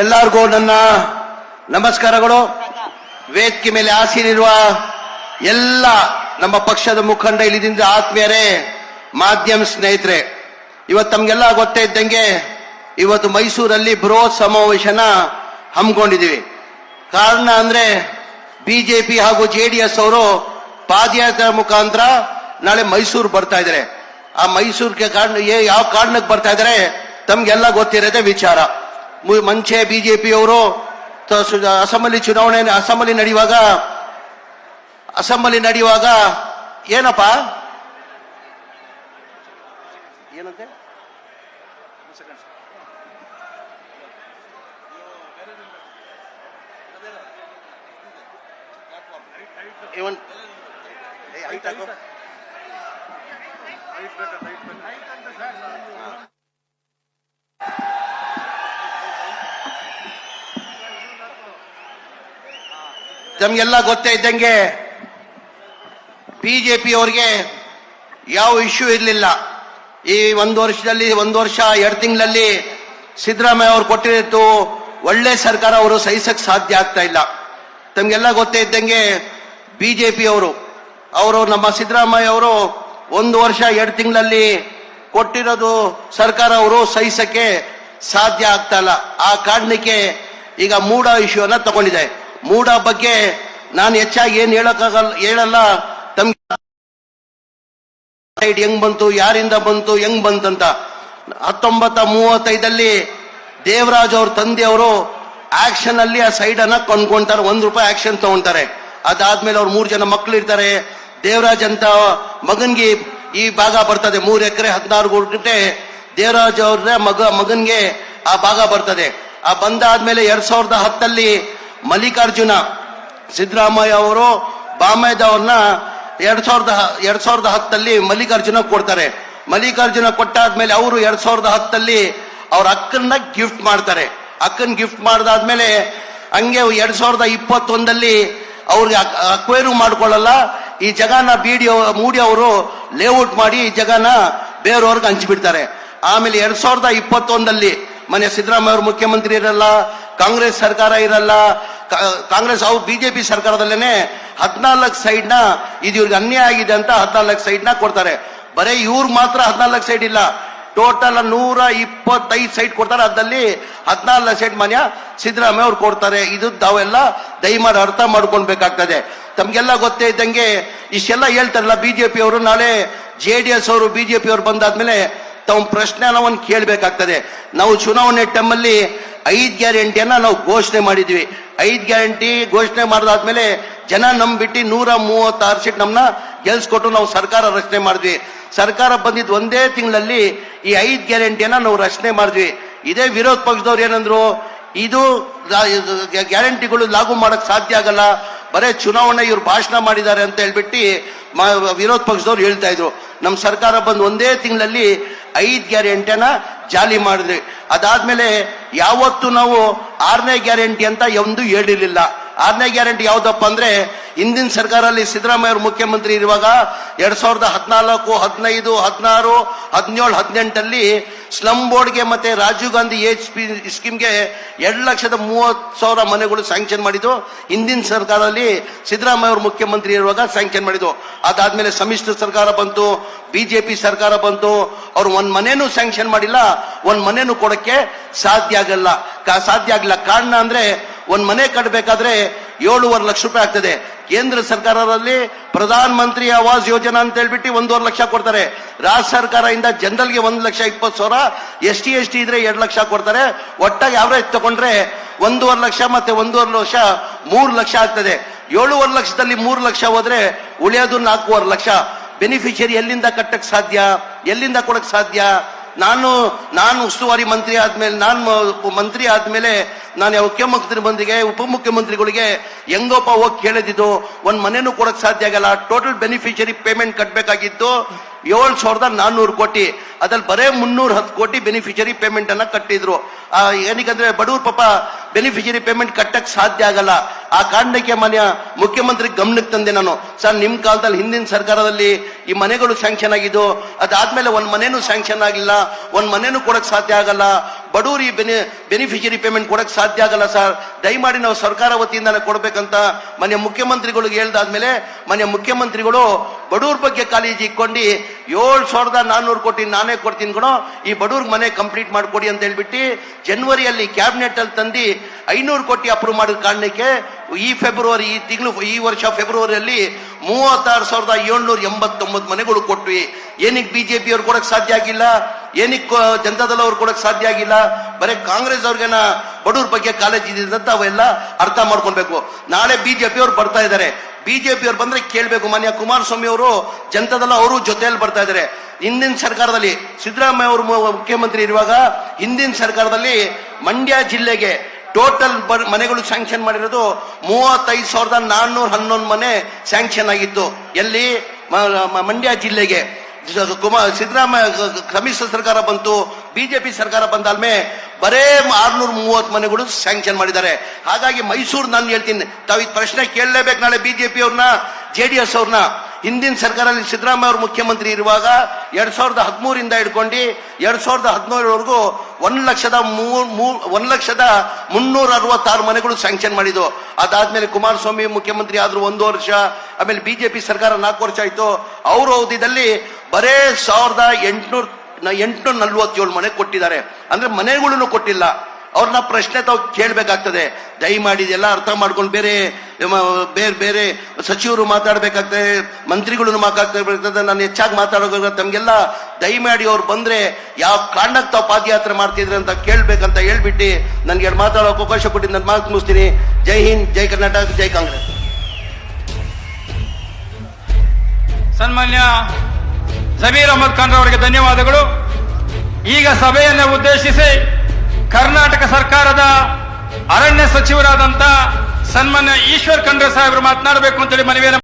ಎಲ್ಲರಿಗೂ ನನ್ನ ನಮಸ್ಕಾರಗಳು. ವೇದಿಕೆ ಮೇಲೆ ಆಸೀನಿರುವ ಎಲ್ಲ ನಮ್ಮ ಪಕ್ಷದ ಮುಖಂಡ ಇಲ್ಲಿದಿಂದ ಆತ್ಮೀಯರೇ, ಮಾಧ್ಯಮ ಸ್ನೇಹಿತರೆ, ಇವತ್ತು ನಮಗೆಲ್ಲ ಗೊತ್ತೇ ಇದ್ದಂಗೆ ಇವತ್ತು ಮೈಸೂರಲ್ಲಿ ಬೃಹತ್ ಸಮಾವೇಶನ ಹಮ್ಮಿಕೊಂಡಿದ್ದೀವಿ. ಕಾರಣ ಅಂದ್ರೆ ಬಿಜೆಪಿ ಹಾಗೂ ಜೆ ಡಿ ಎಸ್ ಅವರು ಪಾದಯಾತ್ರೆ ಮುಖಾಂತರ ನಾಳೆ ಮೈಸೂರು ಬರ್ತಾ ಇದ್ದಾರೆ. ಆ ಮೈಸೂರಿಗೆ ಕಾರಣ ಯಾವ ಕಾರಣಕ್ಕೆ ಬರ್ತಾ ಇದ್ದಾರೆ, ತಮ್ಗೆಲ್ಲ ಗೊತ್ತಿರೋದೇ ವಿಚಾರ. ಮು- ಬಿ ಬಿಜೆಪಿ ಅವರು ಅಸೆಂಬ್ಲಿ ಚುನಾವಣೆ ಅಸೆಂಬ್ಲಿ ನಡೆಯುವಾಗ ಅಸೆಂಬ್ಲಿ ನಡೆಯುವಾಗ ಏನಪ್ಪ? ಏನಂತೆ? ಇವನ್ ತಮ್ಗೆಲ್ಲ ಗೊತ್ತೇ ಇದ್ದಂಗೆ ಬಿಜೆಪಿ ಅವ್ರಿಗೆ ಯಾವ ಇಶ್ಯೂ ಇರಲಿಲ್ಲ. ಈ ಒಂದು ವರ್ಷದಲ್ಲಿ, ಒಂದು ವರ್ಷ, ಎರಡು ತಿಂಗಳಲ್ಲಿ ಸಿದ್ದರಾಮಯ್ಯ ಅವರು ಕೊಟ್ಟಿರಿತ್ತು ಒಳ್ಳೆ ಸರ್ಕಾರ ಅವರು ಸಹಿಸಕ್ ಸಾಧ್ಯ ಆಗ್ತಾ ಇಲ್ಲ. ತಮಗೆಲ್ಲ ಗೊತ್ತೇ ಇದ್ದಂಗೆ ಬಿಜೆಪಿ ಅವರು ಅವರು ನಮ್ಮ ಸಿದ್ದರಾಮಯ್ಯ ಅವರು ಒಂದು ವರ್ಷ, ಎರಡು ತಿಂಗಳಲ್ಲಿ ಕೊಟ್ಟಿರೋದು ಸರ್ಕಾರ ಅವರು ಸಹಿಸಕ್ಕೆ ಸಾಧ್ಯ ಆಗ್ತಾ ಇಲ್ಲ. ಆ ಕಾರಣಕ್ಕೆ ಈಗ ಮೂಡ ಇಶ್ಯೂನ ತಗೊಂಡಿದೆ ಮೂಡ ಬಗ್ಗೆ ನಾನು ಹೆಚ್ಚಾಗಿ ಏನ್ ಹೇಳಕ್ಕಾಗಲ್ಲ ಹೇಳಲ್ಲ. ತಮ್ಗೆ ಹೆಂಗ್ ಬಂತು, ಯಾರಿಂದ ಬಂತು, ಹೆಂಗ್ ಬಂತಂತ. ಹತ್ತೊಂಬತ್ತ ಮೂವತ್ತೈದಲ್ಲಿ ದೇವರಾಜ್ ಅವ್ರ ತಂದೆಯವರು ಆಕ್ಷನ್ ಅಲ್ಲಿ ಆ ಸೈಡ್ ಅನ್ನ ಕೊಂಡ್ಕೊಂತಾರೆ. ಒಂದ್ ರೂಪಾಯಿ ಆಕ್ಷನ್ ತಗೊಂತಾರೆ. ಅದಾದ್ಮೇಲೆ ಅವ್ರ ಮೂರ್ ಜನ ಮಕ್ಳು ಇರ್ತಾರೆ ದೇವರಾಜ್ ಅಂತ ಮಗನ್ಗೆ ಈ ಭಾಗ ಬರ್ತದೆ. ಮೂರ್ ಎಕರೆ, ಹದಿನಾರು ಗುಂಟೆ ದೇವರಾಜ್ ಅವ್ರ ಮಗ, ಮಗನ್ಗೆ ಆ ಭಾಗ ಬರ್ತದೆ. ಆ ಬಂದಾದ್ಮೇಲೆ ಎರಡ್ ಸಾವಿರದ ಹತ್ತಲ್ಲಿ ಮಲ್ಲಿಕಾರ್ಜುನ, ಸಿದ್ದರಾಮಯ್ಯ ಅವರು ಬಾಮಯ್ದ ಅವ್ರನ್ನ ಎರಡ್ ಸಾವಿರದ ಎರಡ್ ಸಾವಿರದ ಹತ್ತಲ್ಲಿ ಮಲ್ಲಿಕಾರ್ಜುನ ಕೊಡ್ತಾರೆ. ಮಲ್ಲಿಕಾರ್ಜುನ ಕೊಟ್ಟಾದ್ಮೇಲೆ ಅವರು ಎರಡ್ ಸಾವಿರದ ಹತ್ತಲ್ಲಿ ಅವ್ರ ಅಕ್ಕನ್ನ ಗಿಫ್ಟ್ ಮಾಡ್ತಾರೆ. ಅಕ್ಕನ್ ಗಿಫ್ಟ್ ಮಾಡ್ದಾದ್ಮೇಲೆ ಹಂಗೆ ಎರಡ್ ಸಾವಿರದ ಇಪ್ಪತ್ತೊಂದಲ್ಲಿ ಅವ್ರಿಗೆ ಅಕ್ವೈರು ಮಾಡ್ಕೊಳ್ಳಲ್ಲ. ಈ ಜಗನ ಬಿಡಿ ಮೂಡಿ ಅವರು ಲೇಔಟ್ ಮಾಡಿ ಈ ಜಗನ ಬೇರೆಯವ್ರಿಗೆ ಹಂಚಿಬಿಡ್ತಾರೆ. ಆಮೇಲೆ ಎರಡ್ ಸಾವಿರದ ಇಪ್ಪತ್ತೊಂದಲ್ಲಿ ಮನೆ ಸಿದ್ದರಾಮಯ್ಯ ಅವರು ಮುಖ್ಯಮಂತ್ರಿ ಇರಲ್ಲ ಕಾಂಗ್ರೆಸ್ ಸರ್ಕಾರ ಇರಲ್ಲ ಕಾಂಗ್ರೆಸ್ ಅವ್ರು ಬಿಜೆಪಿ ಸರ್ಕಾರದಲ್ಲೇನೆ ಹದಿನಾಲ್ಕು ಸೈಡ್ನ ಇದು ಇವ್ರಿಗೆ ಅನ್ಯಾಯ ಆಗಿದೆ ಅಂತ ಹದಿನಾಲ್ಕು ಸೈಡ್ನ ಕೊಡ್ತಾರೆ. ಬರೀ ಇವ್ರು ಮಾತ್ರ ಹದಿನಾಲ್ಕು ಸೈಡ್ ಇಲ್ಲ. ಟೋಟಲ್ ನೂರ ಇಪ್ಪತ್ತೈದು ಸೈಟ್ ಕೊಡ್ತಾರೆ. ಅದ್ರಲ್ಲಿ ಹದಿನಾಲ್ಕು ಸೈಟ್ ಮನ್ಯ ಸಿದ್ದರಾಮಯ್ಯ ಅವ್ರು ಕೊಡ್ತಾರೆ. ಇದು ತಾವೆಲ್ಲ ದಯಮಾಡಿ ಅರ್ಥ ಮಾಡ್ಕೊಳ್ಬೇಕಾಗ್ತದೆ. ತಮಗೆಲ್ಲ ಗೊತ್ತೇ ಇದ್ದಂಗೆ ಇಷ್ಟೆಲ್ಲ ಹೇಳ್ತಾರಲ್ಲ ಬಿಜೆಪಿ ಅವರು. ನಾಳೆ ಜೆ ಡಿ ಎಸ್ ಅವರು, ಬಿಜೆಪಿ ಅವರು ಬಂದಾದ್ಮೇಲೆ ತಮ್ಮ ಪ್ರಶ್ನೆನ ಒಂದು ಕೇಳಬೇಕಾಗ್ತದೆ. ನಾವು ಚುನಾವಣೆ ಟೈಮಲ್ಲಿ ಐದ್ ಗ್ಯಾರಂಟಿಯನ್ನ ನಾವು ಘೋಷಣೆ ಮಾಡಿದ್ವಿ. ಐದು ಗ್ಯಾರಂಟಿ ಘೋಷಣೆ ಮಾಡಿದಾದ್ಮೇಲೆ ಜನ ನಂಬಿಟ್ಟು ನೂರ ಮೂವತ್ತಾರು ಸೀಟ್ ನಮ್ಮನ್ನ ಗೆಲ್ಸ್ಕೊಟ್ಟು ನಾವು ಸರ್ಕಾರ ರಚನೆ ಮಾಡಿದ್ವಿ. ಸರ್ಕಾರ ಬಂದಿದ್ದು ಒಂದೇ ತಿಂಗಳಲ್ಲಿ ಈ ಐದು ಗ್ಯಾರಂಟಿಯನ್ನ ನಾವು ರಚನೆ ಮಾಡಿದ್ವಿ. ಇದೇ ವಿರೋಧ ಪಕ್ಷದವ್ರು ಏನಂದ್ರು, ಇದು ಗ್ಯಾರಂಟಿಗಳು ಲಾಗು ಮಾಡಕ್ ಸಾಧ್ಯ ಆಗಲ್ಲ. ಬರೇ ಚುನಾವಣೆ ಇವ್ರು ಭಾಷಣ ಮಾಡಿದ್ದಾರೆ ಅಂತ ಹೇಳ್ಬಿಟ್ಟು ವಿರೋಧ ಪಕ್ಷದವ್ರು ಹೇಳ್ತಾ ಇದ್ರು. ನಮ್ಮ ಸರ್ಕಾರ ಬಂದು ಒಂದೇ ತಿಂಗಳಲ್ಲಿ ಐದು ಗ್ಯಾರಂಟಿಯನ್ನ ಜಾಲಿ ಮಾಡಿದ್ವಿ ಅದಾದ್ಮೇಲೆ ಯಾವತ್ತು ನಾವು ಆರನೇ ಗ್ಯಾರಂಟಿ ಅಂತ ಎಂದು ಹೇಳಿರ್ಲಿಲ್ಲ. ಆರನೇ ಗ್ಯಾರಂಟಿ ಯಾವ್ದಪ್ಪ ಅಂದ್ರೆ ಹಿಂದಿನ ಸರ್ಕಾರದಲ್ಲಿ ಸಿದ್ದರಾಮಯ್ಯ ಮುಖ್ಯಮಂತ್ರಿ ಇರುವಾಗ ಎರಡ್ ಸಾವಿರದ ಹದಿನಾಲ್ಕು, ಹದಿನೈದು, ಹದಿನಾರು ಹದಿನೇಳು ಹದಿನೆಂಟಲ್ಲಿ ಸ್ಲಮ್ ಬೋರ್ಡ್ಗೆ ಮತ್ತೆ ರಾಜೀವ್ ಗಾಂಧಿ ಪಿ ಸ್ಕೀಮ್ಗೆ ಎರಡು ಲಕ್ಷದ ಮೂವತ್ತು ಸಾವಿರ ಮನೆಗಳು ಸ್ಯಾಂಕ್ಷನ್ ಮಾಡಿದ್ದು. ಹಿಂದಿನ ಸರ್ಕಾರದಲ್ಲಿ ಸಿದ್ದರಾಮಯ್ಯ ಅವರು ಮುಖ್ಯಮಂತ್ರಿ ಇರುವಾಗ ಸ್ಯಾಂಕ್ಷನ್ ಮಾಡಿದ್ದು. ಅದಾದ್ಮೇಲೆ ಸಮ್ಮಿಶ್ರ ಸರ್ಕಾರ ಬಂತು, ಬಿಜೆಪಿ ಸರ್ಕಾರ ಬಂತು. ಅವ್ರು ಒಂದ್ ಮನೇನು ಸ್ಯಾಂಕ್ಷನ್ ಮಾಡಿಲ್ಲ, ಒಂದ್ ಮನೇನು ಕೊಡಕ್ಕೆ ಸಾಧ್ಯ ಆಗಲ್ಲ. ಸಾಧ್ಯ ಆಗಿಲ್ಲ ಕಾರಣ ಅಂದ್ರೆ ಒಂದ್ ಮನೆ ಕಟ್ಟಬೇಕಾದ್ರೆ ಏಳುವರೆ ಲಕ್ಷ ರೂಪಾಯಿ ಆಗ್ತದೆ. ಕೇಂದ್ರ ಸರ್ಕಾರದಲ್ಲಿ ಪ್ರಧಾನ ಮಂತ್ರಿ ಆವಾಸ್ ಯೋಜನಾ ಅಂತ ಹೇಳ್ಬಿಟ್ಟು ಒಂದೂವರೆ ಲಕ್ಷ ಕೊಡ್ತಾರೆ. ರಾಜ್ಯ ಸರ್ಕಾರದಿಂದ ಜನರಲ್ಗೆ ಒಂದು ಲಕ್ಷ ಇಪ್ಪತ್ತು ಸಾವಿರ, ಎಸ್ ಟಿ ಎಸ್ ಟಿ ಇದ್ರೆ ಎರಡು ಲಕ್ಷ ಕೊಡ್ತಾರೆ. ಒಟ್ಟಾಗಿ ಯಾವ್ರೇಜ್ ತಗೊಂಡ್ರೆ ಒಂದೂವರೆ ಲಕ್ಷ ಮತ್ತೆ ಒಂದೂವರೆ ಲಕ್ಷ ಮೂರು ಲಕ್ಷ ಆಗ್ತದೆ. ಏಳುವರೆ ಲಕ್ಷದಲ್ಲಿ ಮೂರು ಲಕ್ಷ ಹೋದ್ರೆ ಉಳಿಯೋದು ನಾಲ್ಕೂವರೆ ಲಕ್ಷ. ಬೆನಿಫಿಷಿಯರಿ ಎಲ್ಲಿಂದ ಕಟ್ಟಕ್ಕೆ ಸಾಧ್ಯ? ಎಲ್ಲಿಂದ ಕೊಡಕ್ಕೆ ಸಾಧ್ಯ? ನಾನು ನಾನು ಉಸ್ತುವಾರಿ ಮಂತ್ರಿ ಆದ್ಮೇಲೆ, ನಾನು ಮಂತ್ರಿ ಆದ್ಮೇಲೆ ನಾನು ಮುಖ್ಯಮಂತ್ರಿ ಬಂದಿಗೆ, ಉಪಮುಖ್ಯಮಂತ್ರಿಗಳಿಗೆ ಹೆಂಗೋಪ ಹೋಗಿ ಕೇಳಿದ್ದು, ಒಂದ್ ಮನೆನೂ ಕೊಡಕ್ ಸಾಧ್ಯ ಆಗಲ್ಲ. ಟೋಟಲ್ ಬೆನಿಫಿಷರಿ ಪೇಮೆಂಟ್ ಕಟ್ಟಬೇಕಾಗಿತ್ತು ಏಳು ಸಾವಿರದ ನಾನ್ನೂರು ಕೋಟಿ. ಅದ್ರಲ್ಲಿ ಬರೇ ಮುನ್ನೂರ ಹತ್ತು ಕೋಟಿ ಬೆನಿಫಿಷರಿ ಪೇಮೆಂಟ್ ಅನ್ನ ಕಟ್ಟಿದ್ರು. ಏನಕ್ಕಂದ್ರೆ ಬಡವ್ರ ಪಾಪ ಬೆನಿಫಿಷರಿ ಪೇಮೆಂಟ್ ಕಟ್ಟಕ್ ಸಾಧ್ಯ ಆಗಲ್ಲ. ಆ ಕಾರಣಕ್ಕೆ ಮನೆಯ ಮುಖ್ಯಮಂತ್ರಿ ಗಮನಕ್ಕೆ ತಂದೆ ನಾನು. ಸರ್, ನಿಮ್ ಕಾಲದಲ್ಲಿ ಹಿಂದಿನ ಸರ್ಕಾರದಲ್ಲಿ ಈ ಮನೆಗಳು ಸ್ಯಾಂಕ್ಷನ್ ಆಗಿದ್ದು, ಅದಾದ್ಮೇಲೆ ಒಂದ್ ಮನೇನು ಸ್ಯಾಂಕ್ಷನ್ ಆಗಿಲ್ಲ ಒಂದ್ ಮನೇನು ಕೊಡಕ್ ಸಾಧ್ಯ ಆಗಲ್ಲ. ಬಡವರಿ ಬೆನಿ ಬೆನಿಫಿಷರಿ ಪೇಮೆಂಟ್ ಕೊಡಕ್ ಸಾಧ್ಯ ಆಗಲ್ಲ, ಸರ್. ದಯಮಾಡಿ ನಾವು ಸರ್ಕಾರ ವತಿಯಿಂದ ಕೊಡ್ಬೇಕಂತ ಮನೆಯ ಮುಖ್ಯಮಂತ್ರಿಗಳಿಗೆ ಹೇಳ್ದಾದ್ಮೇಲೆ ಮನೆಯ ಮುಖ್ಯಮಂತ್ರಿಗಳು ಬಡವ್ರ ಬಗ್ಗೆ ಕಾಳಜಿ ಇಟ್ಕೊಂಡು ಏಳು ಸಾವಿರದ ನಾನ್ನೂರು ಕೋಟಿ ನಾನೇ ಕೊಡ್ತೀನಿ ಕಣೋ, ಈ ಬಡವ್ರಿಗೆ ಮನೆ ಕಂಪ್ಲೀಟ್ ಮಾಡಿಕೊಡಿ ಅಂತ ಹೇಳ್ಬಿಟ್ಟು ಜನವರಿಯಲ್ಲಿ ಕ್ಯಾಬಿನೆಟ್ ಅಲ್ಲಿ ತಂದು ಐನೂರು ಕೋಟಿ ಅಪ್ರೂವ್ ಮಾಡಿದ ಕಾರಣಕ್ಕೆ ಈ ಫೆಬ್ರವರಿ ಈ ತಿಂಗಳು, ಈ ವರ್ಷ ಫೆಬ್ರವರಿಯಲ್ಲಿ ಮೂವತ್ತಾರು ಸಾವಿರದ ಏಳ್ನೂರ ಎಂಬತ್ತೊಂಬತ್ತು ಮನೆಗಳು ಕೊಟ್ವಿ. ಏನಕ್ಕೆ ಬಿಜೆಪಿ ಅವ್ರು ಕೊಡಕ್ ಸಾಧ್ಯ ಆಗಿಲ್ಲ? ಏನಕ್ಕೆ ಜನತಾದಳ ಅವ್ರು ಕೊಡಕ್ ಸಾಧ್ಯ ಆಗಿಲ್ಲ? ಬರೀ ಕಾಂಗ್ರೆಸ್ ಅವ್ರಿಗೆನ ಬಡವ್ರ ಬಗ್ಗೆ ಕಾಲೇಜ್ ಇದೆ ಅವೆಲ್ಲ ಅರ್ಥ ಮಾಡ್ಕೊಳ್ಬೇಕು. ನಾಳೆ ಬಿಜೆಪಿ ಅವ್ರು ಬರ್ತಾ ಇದ್ದಾರೆ. ಬಿಜೆಪಿ ಅವ್ರು ಬಂದ್ರೆ ಕೇಳಬೇಕು ಮಾನ್ಯ ಕುಮಾರಸ್ವಾಮಿ ಅವರು ಜನತಾದಲ್ಲ ಅವರು ಜೊತೆಯಲ್ಲಿ ಬರ್ತಾ ಇದ್ದಾರೆ. ಹಿಂದಿನ ಸರ್ಕಾರದಲ್ಲಿ ಸಿದ್ದರಾಮಯ್ಯ ಅವರು ಮುಖ್ಯಮಂತ್ರಿ ಇರುವಾಗ ಹಿಂದಿನ ಸರ್ಕಾರದಲ್ಲಿ ಮಂಡ್ಯ ಜಿಲ್ಲೆಗೆ ಟೋಟಲ್ ಮನೆಗಳು ಸ್ಯಾಂಕ್ಷನ್ ಮಾಡಿರೋದು ಮೂವತ್ತೈದು ಸಾವಿರದ ನಾನ್ನೂರ ಹನ್ನೊಂದು ಮನೆ ಸ್ಯಾಂಕ್ಷನ್ ಆಗಿತ್ತು. ಎಲ್ಲಿ ಮಂಡ್ಯ ಜಿಲ್ಲೆಗೆ. ಕುಮಾರ್ ಸಿದ್ದರಾಮಯ್ಯ ಸಮ್ಮಿಶ್ರ ಸರ್ಕಾರ ಬಂತು, ಬಿಜೆಪಿ ಸರ್ಕಾರ ಬಂದಾದ್ಮೆ ಬರೇ ಆರ್ನೂರ ಮೂವತ್ತು ಮನೆಗಳು ಸ್ಯಾಂಕ್ಷನ್ ಮಾಡಿದ್ದಾರೆ. ಹಾಗಾಗಿ ಮೈಸೂರು ನಾನು ಹೇಳ್ತೀನಿ, ತಾವು ಪ್ರಶ್ನೆ ಕೇಳಲೇಬೇಕು ನಾಳೆ ಬಿಜೆಪಿ ಅವ್ರನ್ನ ಜೆ ಡಿ ಎಸ್ ಅವ್ರನ್ನ. ಹಿಂದಿನ ಸರ್ಕಾರದಲ್ಲಿ ಸಿದ್ದರಾಮಯ್ಯ ಅವರು ಮುಖ್ಯಮಂತ್ರಿ ಇರುವಾಗ ಎರಡ್ ಸಾವಿರದ ಹದಿಮೂರಿಂದ ಹಿಡ್ಕೊಂಡು ಎರಡ್ ಸಾವಿರದ ಹದಿನೇಳವರೆಗೂ ಒಂದ್ ಲಕ್ಷದ ಮೂರ್ ಒಂದ್ ಲಕ್ಷದ ಮುನ್ನೂರ ಅರವತ್ತಾರು ಮನೆಗಳು ಸ್ಯಾಂಕ್ಷನ್ ಮಾಡಿದ್ದು. ಅದಾದ್ಮೇಲೆ ಕುಮಾರಸ್ವಾಮಿ ಮುಖ್ಯಮಂತ್ರಿ ಆದ್ರು ಒಂದು ವರ್ಷ, ಆಮೇಲೆ ಬಿಜೆಪಿ ಸರ್ಕಾರ ನಾಲ್ಕು ವರ್ಷ ಆಯ್ತು. ಅವ್ರ ಅವಧಿದಲ್ಲಿ ಬರೇ ಸಾವಿರದ ಎಂಟುನೂರ ಎಂಟುನೂರ ನಲ್ವತ್ತೇಳು ಮನೆ ಕೊಟ್ಟಿದ್ದಾರೆ. ಅಂದ್ರೆ ಮನೆಗಳನ್ನು ಕೊಟ್ಟಿಲ್ಲ. ಅವ್ರನ್ನ ಪ್ರಶ್ನೆ ತಾವು ಕೇಳಬೇಕಾಗ್ತದೆ. ದಯಮಾಡಿ ಇದೆಲ್ಲ ಅರ್ಥ ಮಾಡ್ಕೊಂಡು ಬೇರೆ ಬೇರೆ ಬೇರೆ ಸಚಿವರು ಮಾತಾಡಬೇಕಾಗ್ತದೆ, ಮಂತ್ರಿಗಳನ್ನು ಮಾತಾಡ್ತಾ ನಾನು ಹೆಚ್ಚಾಗಿ ಮಾತಾಡೋದು ತಮ್ಗೆಲ್ಲ ದಯಮಾಡಿ ಅವ್ರು ಬಂದ್ರೆ ಯಾವ ಕಾರಣಕ್ಕೆ ತಾವು ಪಾದಯಾತ್ರೆ ಮಾಡ್ತಿದ್ರೆ ಅಂತ ಕೇಳ್ಬೇಕಂತ ಹೇಳ್ಬಿಟ್ಟು ನನ್ಗೆ ಎರಡು ಮಾತಾಡೋಕೆ ಅವಕಾಶ ಕೊಟ್ಟು ನಾನು ಮಾತು ಮುಗಿಸ್ತೀನಿ. ಜೈ ಹಿಂದ್, ಜೈ ಕರ್ನಾಟಕ, ಜೈ ಕಾಂಗ್ರೆಸ್. ಸನ್ಮಾನ್ಯ ಜಮೀರ್ ಅಹಮದ್ ಖಾನ್ ಅವರಿಗೆ ಧನ್ಯವಾದಗಳು. ಈಗ ಸಭೆಯನ್ನು ಉದ್ದೇಶಿಸಿ ಕರ್ನಾಟಕ ಸರ್ಕಾರದ ಅರಣ್ಯ ಸಚಿವರಾದಂತ ಸನ್ಮಾನ್ಯ ಈಶ್ವರ್ ಖಂಡ್ರೆ ಸಾಹೇಬರು ಮಾತನಾಡಬೇಕು ಅಂತೇಳಿ ಮನವಿಯನ್ನು